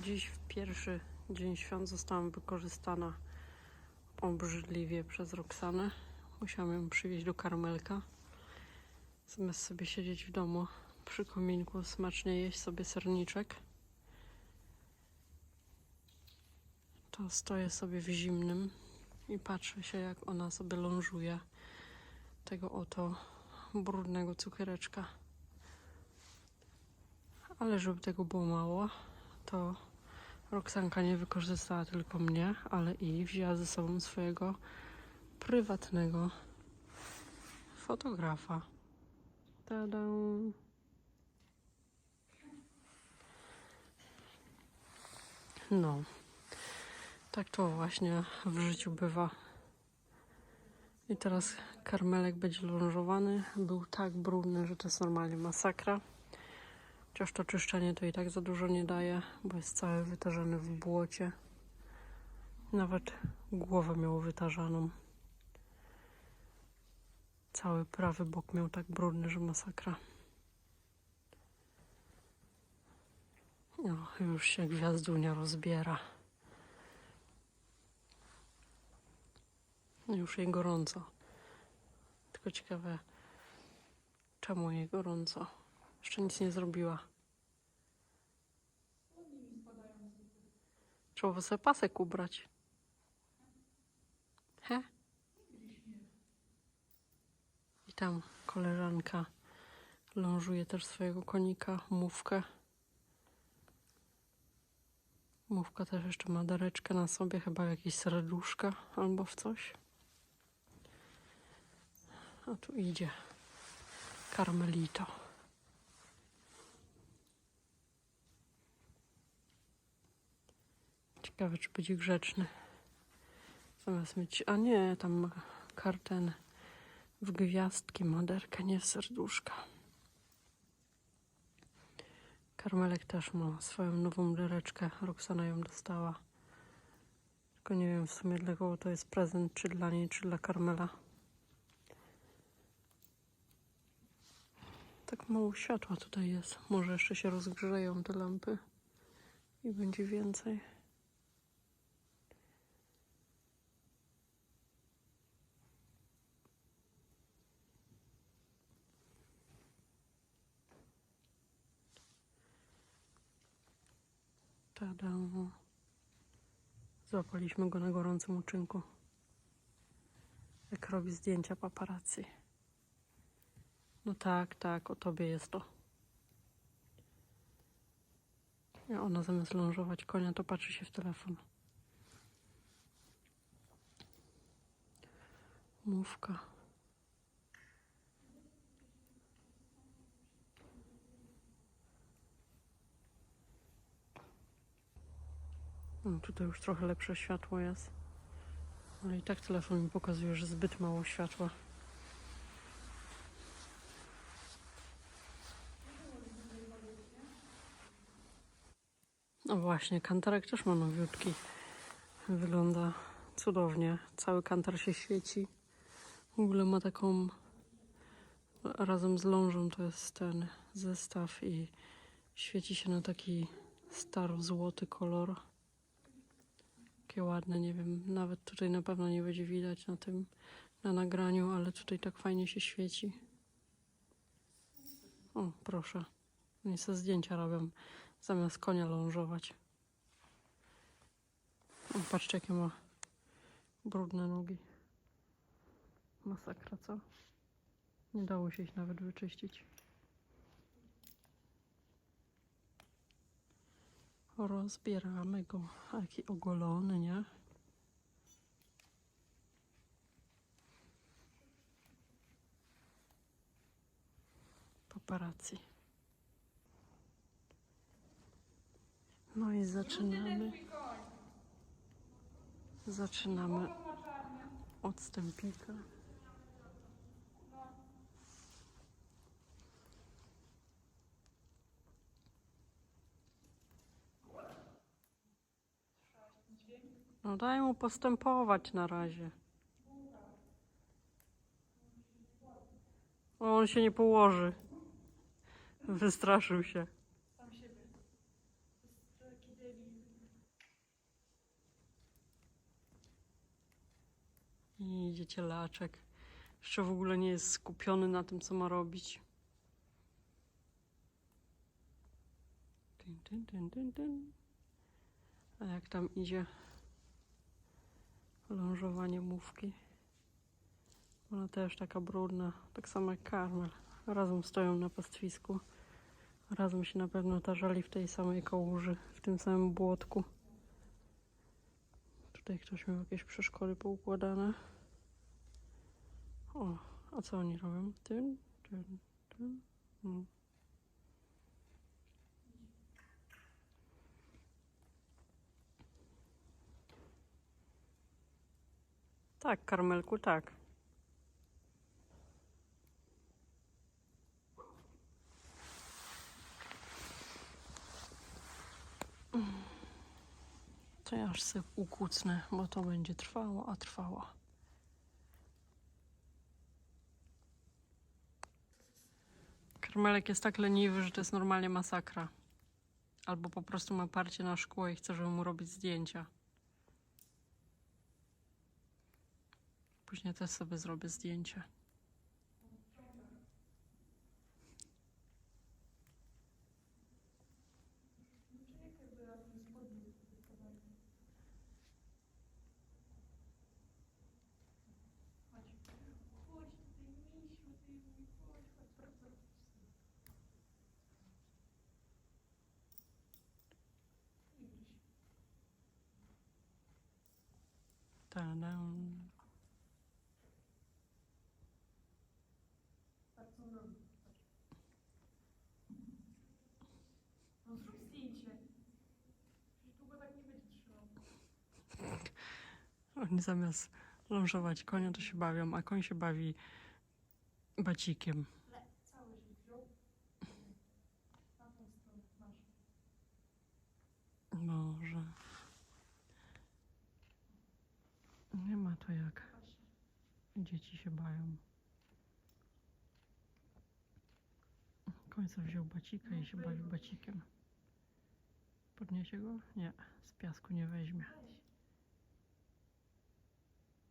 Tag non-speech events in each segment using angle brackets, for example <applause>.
Dziś w pierwszy dzień świąt zostałam wykorzystana obrzydliwie przez Roxanę. Musiałam ją przywieźć do karmelka. Zamiast sobie siedzieć w domu przy kominku, smacznie jeść sobie serniczek, to stoję sobie w zimnym i patrzę się, jak ona sobie lążuje tego oto brudnego cukiereczka. Ale żeby tego było mało, to Roxanka nie wykorzystała tylko mnie, ale i wzięła ze sobą swojego prywatnego fotografa. Tada! No, tak to właśnie w życiu bywa. I teraz karmelek będzie lążowany. Był tak brudny, że to jest normalnie masakra. Chociaż to czyszczenie to i tak za dużo nie daje, bo jest cały wytarzany w błocie. Nawet głowę miał wytarzaną. Cały prawy bok miał tak brudny, że masakra. No, już się gwiazdunia rozbiera. Już jej gorąco. Tylko ciekawe, czemu jej gorąco. Jeszcze nic nie zrobiła. Trzeba sobie pasek ubrać. He? I tam koleżanka lążuje też swojego konika, mówkę. Mówka też jeszcze ma dareczkę na sobie, chyba jakieś serduszka albo w coś. A tu idzie Carmelito. Ciekawe, czy będzie grzeczny. Zamiast mieć. A nie, tam ma kartę w gwiazdki, moderkę, nie w serduszka. Karmelek też ma swoją nową lireczkę. Roxana ją dostała. Tylko nie wiem w sumie dla kogo to jest prezent, czy dla niej, czy dla Karmela. Tak mało światła tutaj jest. Może jeszcze się rozgrzeją te lampy i będzie więcej. Tada. Złapaliśmy go na gorącym uczynku. Jak robi zdjęcia paparazzi. No tak, tak, o tobie jest to. A ona zamiast lążować konia, to patrzy się w telefon. Mówka. No, tutaj już trochę lepsze światło jest. Ale i tak telefon mi pokazuje, że zbyt mało światła. No właśnie, kantarek też ma nowiutki. Wygląda cudownie. Cały kantar się świeci. W ogóle ma taką... Razem z lążą to jest ten zestaw i świeci się na taki staro-złoty kolor. Takie ładne, nie wiem, nawet tutaj na pewno nie będzie widać na tym, na nagraniu, ale tutaj tak fajnie się świeci. O, proszę. Oni sobie zdjęcia robią, zamiast konia lążować. O, patrzcie, jakie ma brudne nogi. Masakra, co? Nie dało się ich nawet wyczyścić. Rozbieramy go. A Jaki ogolony, nie? Paparazzi. No i zaczynamy. Zaczynamy od stępika. No daj mu postępować na razie. O, on się nie położy. Wystraszył się. Sam siebie. Taki. I. Jeszcze w ogóle nie jest skupiony na tym, co ma robić. Dyn, dyn, dyn, dyn, dyn. A jak tam idzie? Lążowanie mówki? Ona też taka brudna, tak samo jak karmel. Razem stoją na pastwisku. Razem się na pewno tarzali w tej samej kałuży, w tym samym błotku. Tutaj ktoś miał jakieś przeszkody poukładane. O, a co oni robią? Tym, tym, tym. Mm. Tak, karmelku, tak. To ja aż ukucnę, bo to będzie trwało, a trwało. Karmelek jest tak leniwy, że to jest normalnie masakra. Albo po prostu ma parcie na szkło i chce, żeby mu robić zdjęcia. Później też sobie zrobię zdjęcie. Ta-dam. No zrób zdjęcie. Przecież długo tak nie będzie trzymał. Oni <laughs> zamiast lążować konia, to się bawią, a koń się bawi bacikiem. Może. Nie ma to jak dzieci się bawią. Końca wziął bacika i się bawi bacikiem. Podniesie go? Nie, z piasku nie weźmie.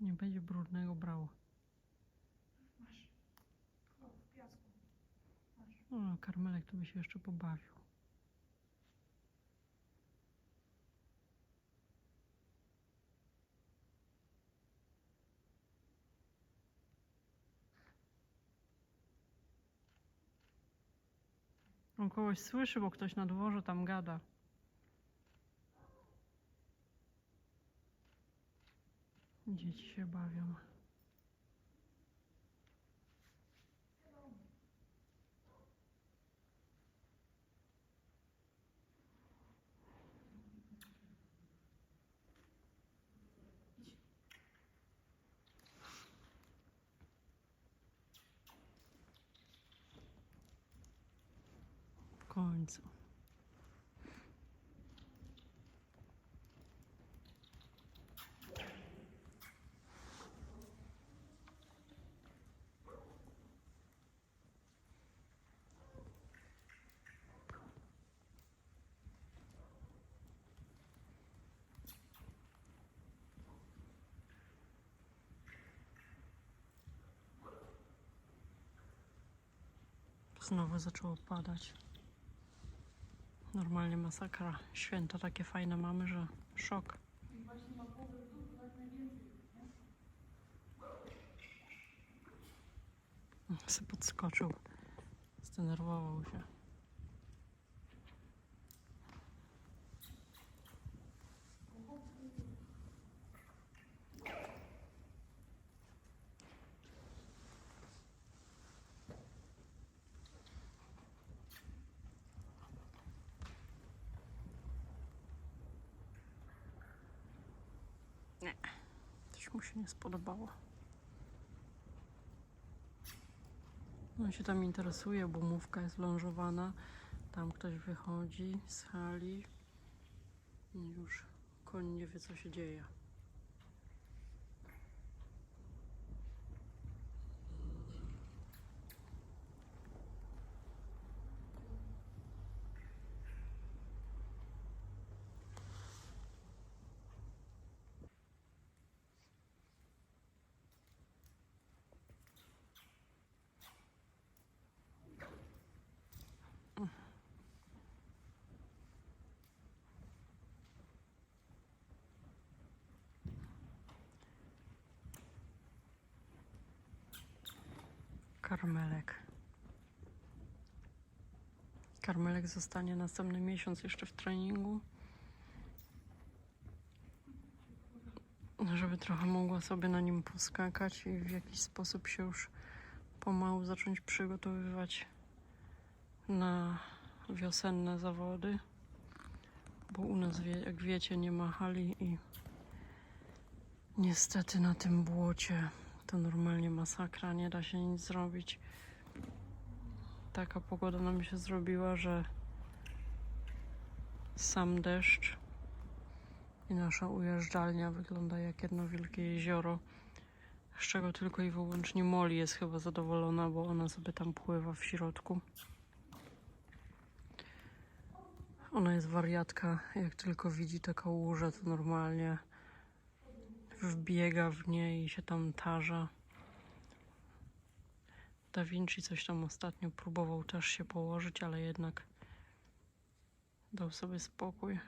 Nie będzie brudnego brał. Masz. O, w piasku. Masz. O, karmelek to by się jeszcze pobawił. On kogoś słyszy, bo ktoś na dworze tam gada. Dzieci się bawią. Końcu. Znowu zaczęło padać. Normalnie masakra. Święta takie fajne mamy, że szok. Se podskoczył. Zdenerwował się. Się nie spodobało. On się tam interesuje, bo mówka jest lążowana. Tam ktoś wychodzi z hali. I już koń nie wie, co się dzieje. Karmelek. Karmelek zostanie następny miesiąc jeszcze w treningu. Żeby trochę mogła sobie na nim poskakać i w jakiś sposób się już pomału zacząć przygotowywać na wiosenne zawody. Bo u nas, jak wiecie, nie ma hali i niestety na tym błocie to normalnie masakra, nie da się nic zrobić. Taka pogoda nam się zrobiła, że sam deszcz i nasza ujeżdżalnia wygląda jak jedno wielkie jezioro, z czego tylko i wyłącznie Molly jest chyba zadowolona, bo ona sobie tam pływa w środku. Ona jest wariatka, jak tylko widzi taką łużę, to normalnie wbiega w nie i się tam tarza. Da Vinci coś tam ostatnio próbował też się położyć, ale jednak dał sobie spokój.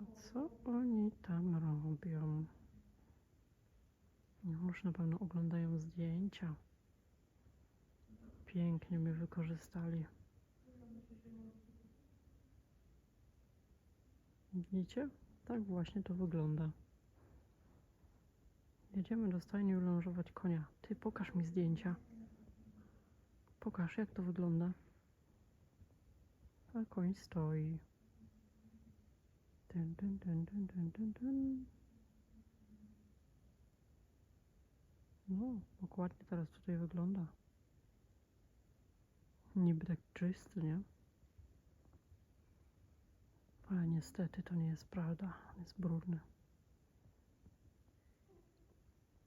A co oni tam robią? Już na pewno oglądają zdjęcia. Pięknie mnie wykorzystali. Widzicie? Tak właśnie to wygląda. Jedziemy do stajni ulążować konia. Ty pokaż mi zdjęcia. Pokaż jak to wygląda. A koń stoi. Dun, dun, dun, dun, dun, dun, dun. No, dokładnie teraz tutaj wygląda. Niby tak czysty, nie? Ale niestety to nie jest prawda. On jest brudny.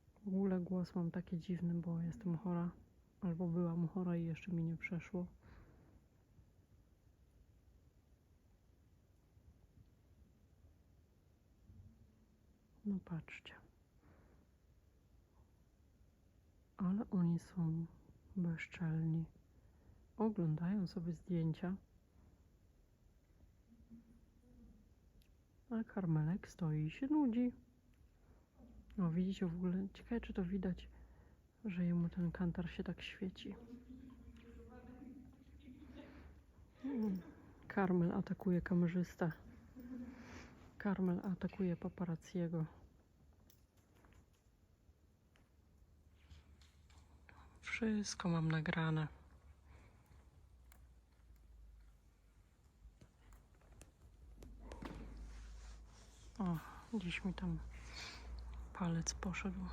W ogóle głos mam taki dziwny, bo jestem chora. Albo byłam chora i jeszcze mi nie przeszło. No patrzcie. Ale oni są bezczelni. Oglądają sobie zdjęcia. A karmelek stoi i się nudzi. O, widzicie w ogóle, ciekawe czy to widać, że jemu ten kantar się tak świeci. Karmel atakuje kamerzystę. Karmel atakuje paparazziego. Wszystko mam nagrane. O, gdzieś mi tam palec poszedł.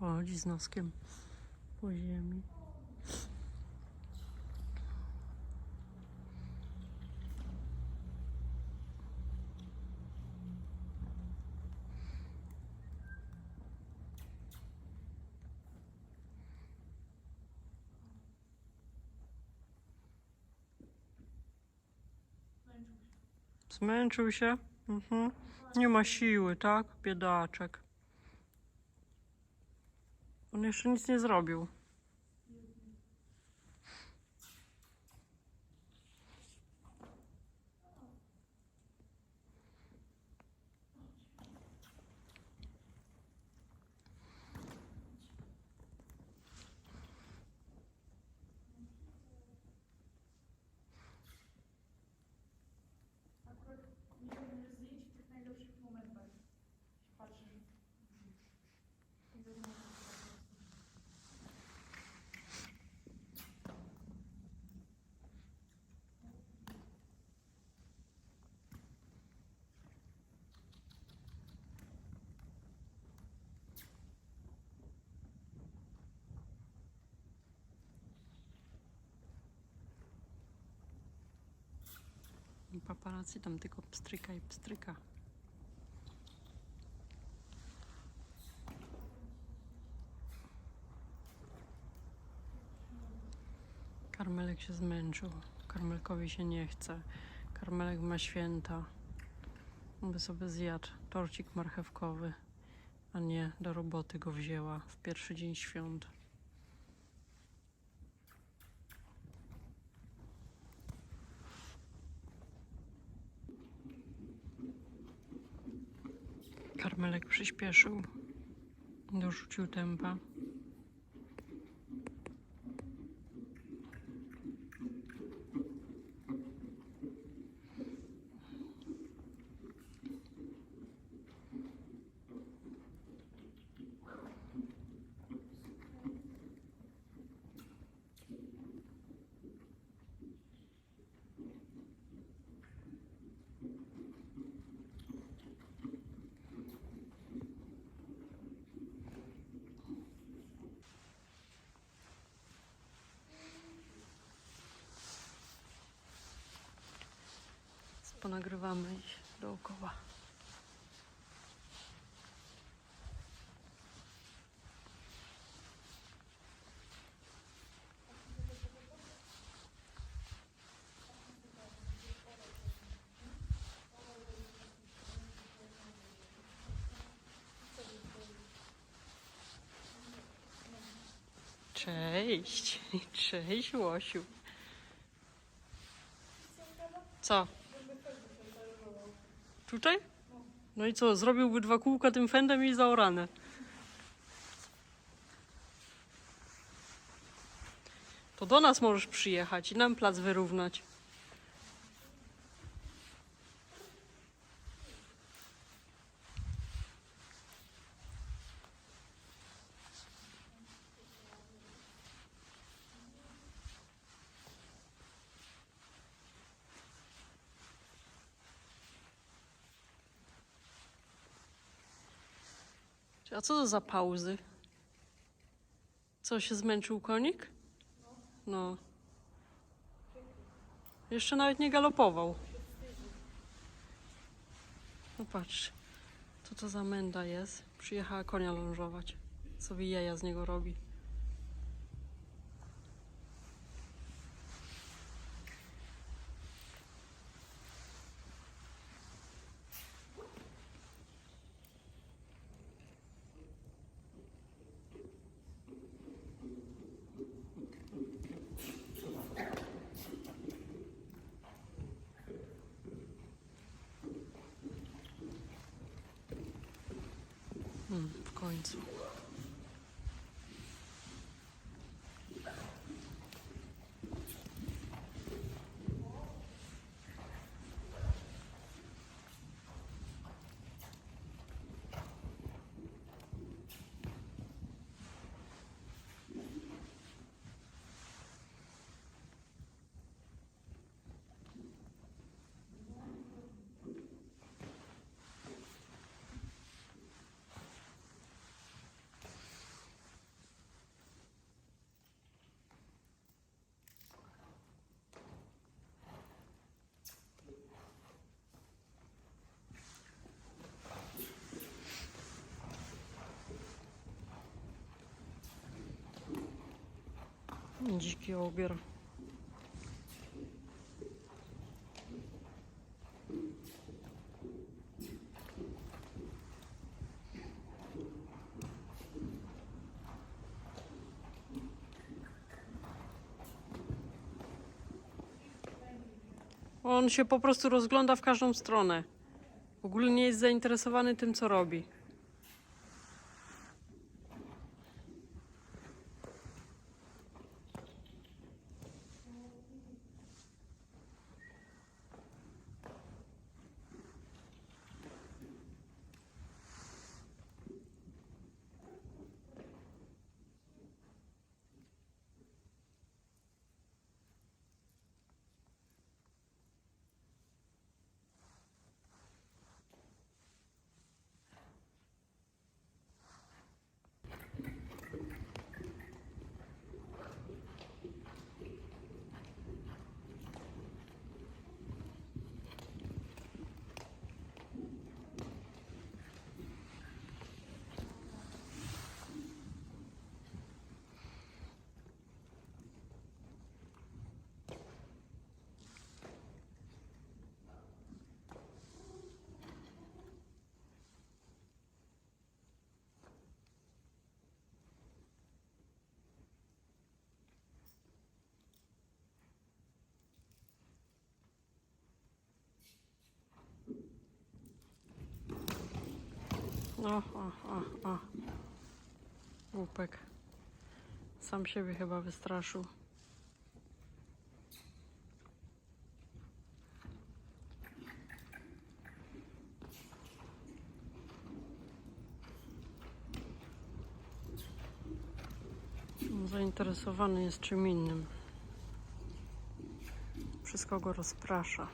Chodzi z noskiem po ziemi. Zmęczył się? Mhm. Nie ma siły, tak? Biedaczek. On jeszcze nic nie zrobił. Paparazzi tam tylko pstryka i pstryka. Karmelek się zmęczył. Karmelkowi się nie chce. Karmelek ma święta. By sobie zjadł torcik marchewkowy, a nie do roboty go wzięła w pierwszy dzień świąt. Karmelek przyspieszył, dorzucił tempa. Ponagrywamy ich dookoła. Cześć, <laughs> cześć Łosiu. Co? Tutaj? No i co, zrobiłby dwa kółka tym fendem i zaorane. To do nas możesz przyjechać i nam plac wyrównać. A co to za pauzy? Co, się zmęczył konik? No. Jeszcze nawet nie galopował. No patrz, co to za menda jest. Przyjechała konia lążować. Sobie jaja z niego robi. Mm, w końcu. Dziki ogier. On się po prostu rozgląda w każdą stronę. W ogóle nie jest zainteresowany tym, co robi. O, o, o, o. Łupek. Sam siebie chyba wystraszył. Zainteresowany jest czym innym. Wszystko go rozprasza.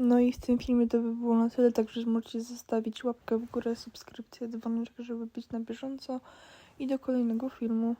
No i w tym filmie to by było na tyle, także możecie zostawić łapkę w górę, subskrypcję, dzwoneczek, żeby być na bieżąco i do kolejnego filmu.